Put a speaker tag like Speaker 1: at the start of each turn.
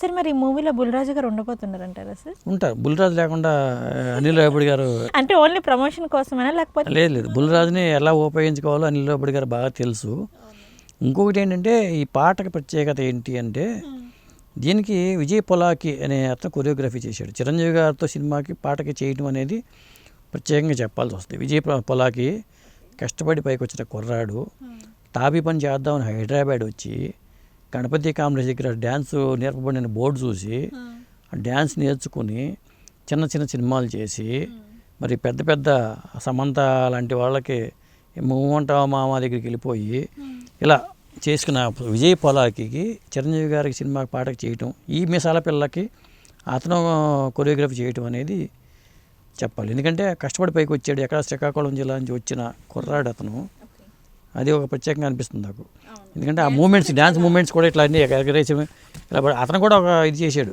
Speaker 1: Sir మరి ఈ మూవీలో బుల్రాజు గారు ఉండబోతున్నారంటారా సార్?
Speaker 2: ఉంటారు. బుల్రాజు లేకుండా అనిల్ రావిపూడి గారు
Speaker 1: అంటే ఓన్లీ ప్రమోషన్ కోసమేనా లేకపోతే?
Speaker 2: లేదు లేదు. బుల్రాజుని ఎలా ఉపయోగించుకోవాలో అనిల్ రావిపూడి గారు బాగా తెలుసు. ఇంకొకటి ఏంటంటే ఈ పాటకి ప్రత్యేకత ఏంటి అంటే దీనికి విజయ్ పొలాకి అనే అతను కొరియోగ్రఫీ చేశాడు. చిరంజీవి గారితో సినిమాకి పాటకి చేయడం అనేది ప్రత్యేకంగా చెప్పాల్సి వస్తుంది. విజయ్ పొలాకి కష్టపడి పైకి వచ్చిన కుర్రాడు తాపీ పని చేద్దామని హైదరాబాద్ వచ్చి గణపతి కాంప్లెక్స్ దగ్గర డ్యాన్స్ నేర్పబడిన బోర్డు చూసి ఆ. డ్యాన్స్ నేర్చుకుని చిన్న చిన్న సినిమాలు చేసి మరి పెద్ద పెద్ద సమంత లాంటి వాళ్ళకి మూమంట మామ దగ్గరికి వెళ్ళిపోయి ఇలా చేసుకున్న విజయ్ పొలాకి చిరంజీవి గారికి సినిమా పాటకు చేయటం ఈ మిసాల పిల్లకి అతను కొరియోగ్రఫీ చేయటం అనేది చెప్పాలి. ఎందుకంటే కష్టపడి పైకి వచ్చాడు. ఎక్కడ శ్రీకాకుళం జిల్లా నుంచి వచ్చిన కుర్రాడు అతను. అది ఒక ప్రత్యేకంగా అనిపిస్తుంది నాకు. ఎందుకంటే ఆ మూమెంట్స్ డ్యాన్స్ మూమెంట్స్ కూడా ఇట్లా అన్ని ఎగరేసి ఇలా పడి- అతను కూడా ఒక ఇది చేశాడు.